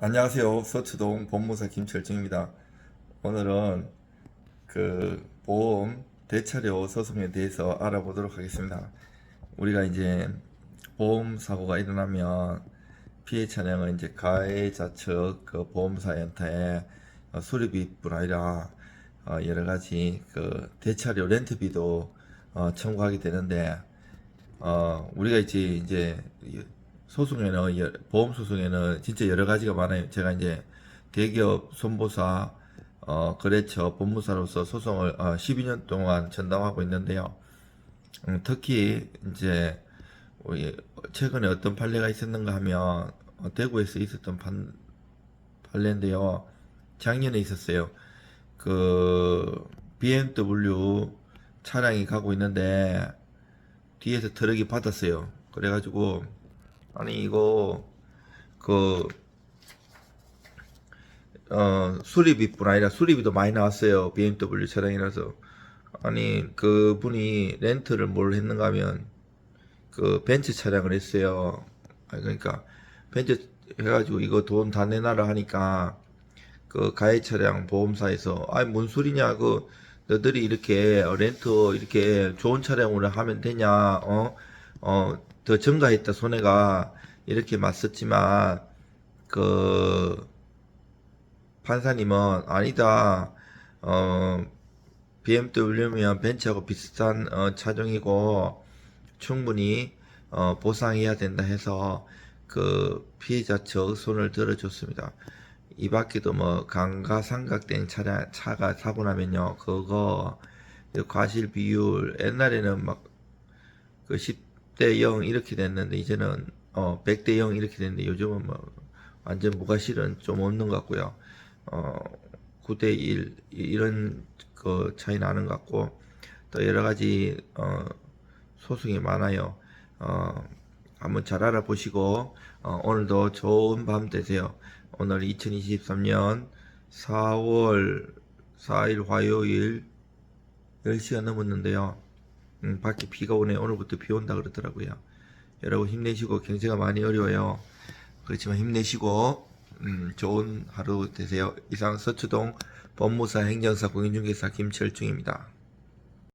안녕하세요. 서초동 법무사 김철중입니다. 오늘은 그 보험 대차료 소송에 대해서 알아보도록 하겠습니다. 우리가 이제 보험 사고가 일어나면 피해 차량은 이제 가해자 측 그 보험사한테 어, 수리비뿐 아니라 어, 여러 가지 그 대차료 렌트비도 어, 청구하게 되는데 어, 우리가 이제, 이제, 이 소송에는, 여- 보험 소송에는 진짜 여러 가지가 많아요. 제가 이제 대기업 손보사, 어, 거래처 법무사로서 소송을, 어, 12년 동안 전담하고 있는데요. 음, 특히, 이제, 우리 최근에 어떤 판례가 있었는가 하면, 어, 대구에서 있었던 판, 판례인데요. 작년에 있었어요. 그, BMW 차량이 가고 있는데, 뒤에서 트럭이 받았어요. 그래가지고 아니 이거 그 어, 수리비뿐 아니라 수리비도 많이 나왔어요. BMW 차량이라서 아니 그 분이 렌트를 뭘 했는가 하면 그 벤츠 차량을 했어요. 그러니까 벤츠 해가지고 이거 돈 다 내놔라 하니까 그 가해 차량 보험사에서 아니 뭔 소리냐 그 너들이 이렇게 렌트 이렇게 좋은 차량으로 하면 되냐 어 어 더 증가했다 손해가 이렇게 맞섰지만 그 판사님은 아니다 어 BMW면 벤츠하고 비슷한 어, 차종이고 충분히 어, 보상해야 된다 해서 그 피해자 측 손을 들어줬습니다. 이 밖에도 뭐 강가 삼각된 차량 차가 사고 나면요 그거 그 과실 비율 옛날에는 막그 10 대 0 이렇게 됐는데 이제는 어 100대 0 이렇게 됐는데 요즘은 뭐 완전 무과실은 좀 없는 것 같고요 어 9대 1 이런 그 차이 나는 것 같고 또 여러 가지 어 소송이 많아요 어 한번 잘 알아보시고 어, 오늘도 좋은 밤 되세요. 오늘 2023년 4월 4일 화요일 10시가 넘었는데요. 음, 밖에 비가 오네요. 오늘부터 비 온다 그러더라고요. 여러분 힘내시고 경제가 많이 어려워요. 그렇지만 힘내시고 음, 좋은 하루 되세요. 이상 서초동 법무사 행정사 공인중개사 김철중입니다.